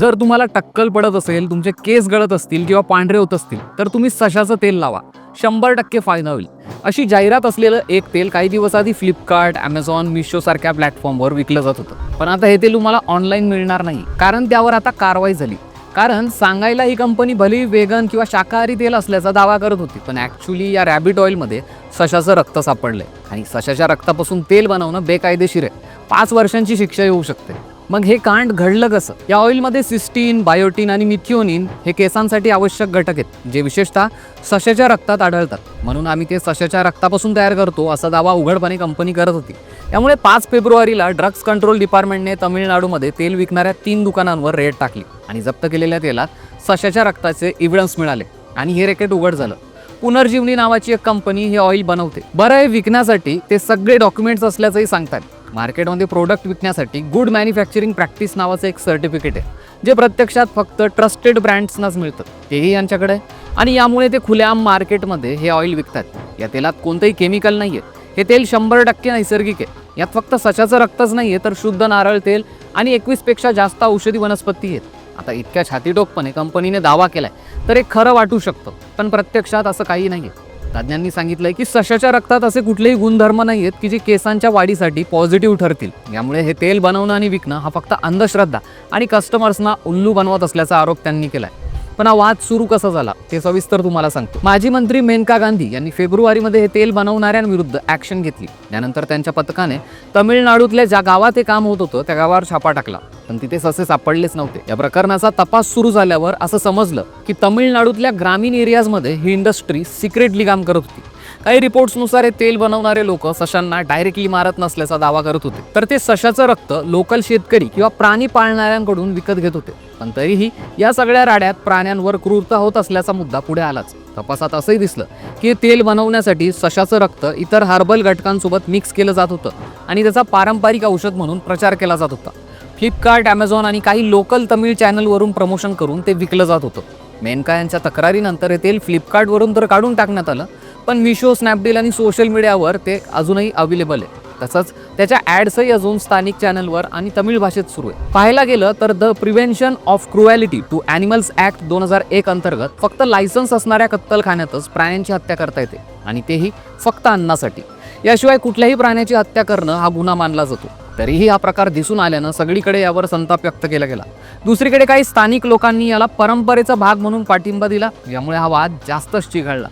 जर तुम्हाला टक्कल पडत असेल तुमचे केस गळत असतील किंवा पांढरे होत असतील तर तुम्ही सशाचं तेल लावा. शंभर टक्के फायदा होईल अशी जाहिरात असलेलं एक तेल काही दिवस आधी फ्लिपकार्ट ॲमेझॉन मिशो सारख्या प्लॅटफॉर्मवर विकलं जात होतं. पण आता हे तेल तुम्हाला ऑनलाईन मिळणार नाही कारण त्यावर आता कारवाई झाली. कारण सांगायला ही कंपनी भली वेगन किंवा शाकाहारी तेल असल्याचा दावा करत होती पण ॲक्च्युली या रॅबिट ऑइलमध्ये सशाचं रक्त सापडलंय. आणि सशाच्या रक्तापासून तेल बनवणं बेकायदेशीर आहे. पाच वर्षांची शिक्षा येऊ शकते. मग हे कांड घडलं कसं? या ऑइलमध्ये सिस्टीन बायोटीन आणि मिथिओनिन हे केसांसाठी आवश्यक घटक आहेत जे विशेषतः सशाच्या रक्तात आढळतात. म्हणून आम्ही ते सशाच्या रक्तापासून तयार करतो असा दावा उघडपणे कंपनी करत होती. त्यामुळे पाच फेब्रुवारीला ड्रग्ज कंट्रोल डिपार्टमेंटने तमिळनाडूमध्ये तेल विकणाऱ्या तीन दुकानांवर रेड टाकली आणि जप्त केलेल्या तेलात सशाच्या रक्ताचे इव्हिडन्स मिळाले आणि हे रेकेट उघड झालं. पुनर्जीवनी नावाची एक कंपनी हे ऑइल बनवते. बरं हे विकण्यासाठी ते सगळे डॉक्युमेंट्स असल्याचंही सांगतात. मार्केटमध्ये प्रोडक्ट विकण्यासाठी गुड मॅन्युफॅक्चरिंग प्रॅक्टिस नावाचं एक सर्टिफिकेट आहे जे प्रत्यक्षात फक्त ट्रस्टेड ब्रँड्सनाच मिळतं. तेही यांच्याकडे आणि यामुळे ते खुल्या मार्केटमध्ये हे ऑइल विकतात. या तेलात कोणतंही केमिकल नाही आहे हे तेल शंभर टक्के नैसर्गिक आहे. यात फक्त सशाचं रक्तच नाही आहे तर शुद्ध नारळ तेल आणि एकवीसपेक्षा जास्त औषधी वनस्पती आहेत. आता इतक्या छातीटोकपणे कंपनीने दावा केलाय तर हे खरं वाटू शकतं पण प्रत्यक्षात असं काही नाही आहे तज्ज्ञांनी सांगितलंय की सशाच्या रक्तात असे कुठलेही गुणधर्म नाही आहेत की जे केसांच्या वाढीसाठी पॉझिटिव्ह ठरतील. यामुळे हे तेल बनवणं आणि विकणं हा फक्त अंधश्रद्धा आणि कस्टमर्सना उल्लू बनवत असल्याचा आरोप त्यांनी केलाय. पण हा वाद सुरू कसा झाला ते सविस्तर तुम्हाला सांगतो. माजी मंत्री मेनका गांधी यांनी फेब्रुवारीमध्ये हे तेल बनवणाऱ्यांविरुद्ध ॲक्शन घेतली. त्यानंतर त्यांच्या पथकाने तमिळनाडूतल्या ज्या गावात हे काम होत होतं त्या गावावर छापा टाकला. पण तिथे ससे सापडलेच नव्हते. या प्रकरणाचा तपास सुरू झाल्यावर असं समजलं की तमिळनाडूतल्या ग्रामीण एरियाजमध्ये ही इंडस्ट्री सिक्रेटली काम करत होती. काही रिपोर्ट्सनुसार हे तेल बनवणारे लोक सशांना डायरेक्टली मारत नसल्याचा दावा करत होते. तर ते सशाचं रक्त लोकल शेतकरी किंवा प्राणी पाळणाऱ्यांकडून विकत घेत होते. पण तरीही या सगळ्या राड्यात प्राण्यांवर क्रूरता होत असल्याचा मुद्दा पुढे आलाच. तपासात असंही दिसलं की तेल बनवण्यासाठी सशाचं रक्त इतर हर्बल घटकांसोबत मिक्स केलं जात होतं आणि त्याचा पारंपरिक औषध म्हणून प्रचार केला जात होता. फ्लिपकार्ट ॲमेझॉन आणि काही लोकल तमिळ चॅनलवरून प्रमोशन करून ते विकलं जात होतं. मेनका यांच्या तक्रारीनंतर हे तेल फ्लिपकार्टवरून तर काढून टाकण्यात आलं पण मिशो स्नॅपडील आणि सोशल मीडियावर ते अजूनही अवेलेबल आहे. तसंच त्याच्या ॲड्सही अजून स्थानिक चॅनलवर आणि तमिळ भाषेत सुरू आहे. पाहायला गेलं तर the prevention of cruelty to animals act दोन हजार एक अंतर्गत फक्त लायसन्स असणाऱ्या कत्तलखान्यातच प्राण्यांची हत्या करता येते आणि तेही फक्त अन्नासाठी. याशिवाय कुठल्याही प्राण्याची हत्या करणं हा गुन्हा मानला जातो. तरीही हा प्रकार दिसून आल्यानं सगळीकडे यावर संताप व्यक्त केला गेला. दुसरीकडे काही स्थानिक लोकांनी याला परंपरेचा भाग म्हणून पाठिंबा दिला यामुळे हा वाद जास्तच चिघळला.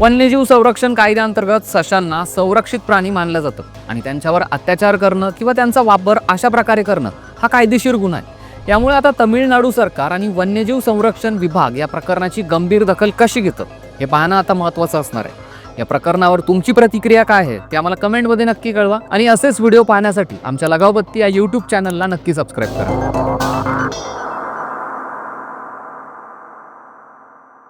वन्यजीव संरक्षण कायद्याअंतर्गत सशांना संरक्षित प्राणी मानलं जातं. आणि त्यांच्यावर अत्याचार करणं किंवा त्यांचा वापर अशा प्रकारे करणं हा कायदेशीर गुन्हा आहे. यामुळे आता तमिळनाडू सरकार आणि वन्यजीव संरक्षण विभाग या प्रकरणाची गंभीर दखल कशी घेतं हे पाहणं आता महत्त्वाचं असणार आहे. या प्रकरणावर तुमची प्रतिक्रिया काय आहे ते आम्हाला कमेंटमध्ये नक्की कळवा. आणि असेच व्हिडिओ पाहण्यासाठी आमच्या लगावबत्ती या यूट्यूब चॅनलला नक्की सबस्क्राईब करा.